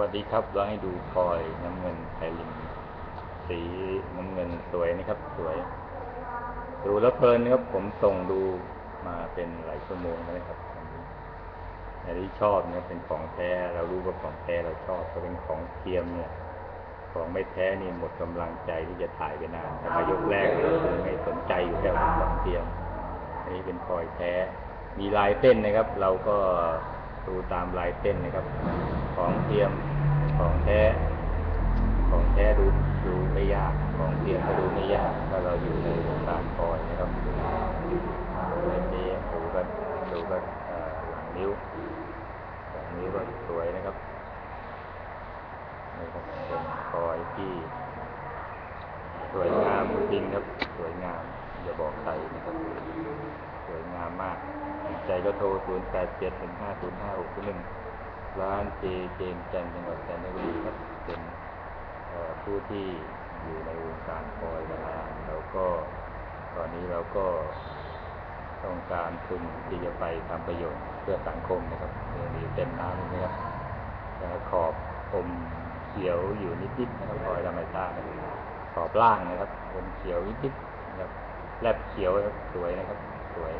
วัสดีครับ เราให้ดูพลอยน้ำเงินไพลินสีน้ำเงินสวยนะครับ สวย ดูแล้วเพลินนะครับ ผมส่งดูมาเป็นหลายชั่วโมงแล้วนะครับอันนี้ชอบเนี่ยเป็นของแท้เรารู้ว่าของแท้เราชอบถ้าเป็นของเทียมเนี่ย ของไม่แท้นี่หมดกำลังใจที่จะถ่ายไปนานแต่มายกแรกเลยคือไม่สนใจอยู่แค่ของเทียมอันนี้เป็นพลอยแท้ มีลายเส้นนะครับ เราก็ดูตามลายเส้นนะครับ ของเทียมของแท้ของแท้ดูดูไม่ยากของเทียมก็ดูไม่ยากถ้าเราอยู่ในวงการพลอยนะครับดูแบบนี้ดูก็ดูก็เอ่อหลังนิ้วหลังนิ้วก็สวยนะครับนี่ครับเป็นพลอยที่สวยงามจริงครับสวยงามอย่าบอกใครนะครับสวยงามมากใจก็โทร 0 8 7 1 5 0 5 6 1 ร้านเจเจมจันจังหวัดจันทบุรีครับเป็นเอ่อผู้ที่อยู่ในวงการพลอยมานานแล้วก็ตอนนี้เราก็ต้องการทุนที่จะไปทำประโยชน์เพื่อสังคมนะครับเรื่องนี้เต็มน้ำนะครับขอบอมเขียวอยู่นิดๆนะครับพลอยธรรมชาตินะครับขอบล่างนะครับอมเขียวนิดๆนะครับแลบเขียวนะครับสวยนะครับ สวย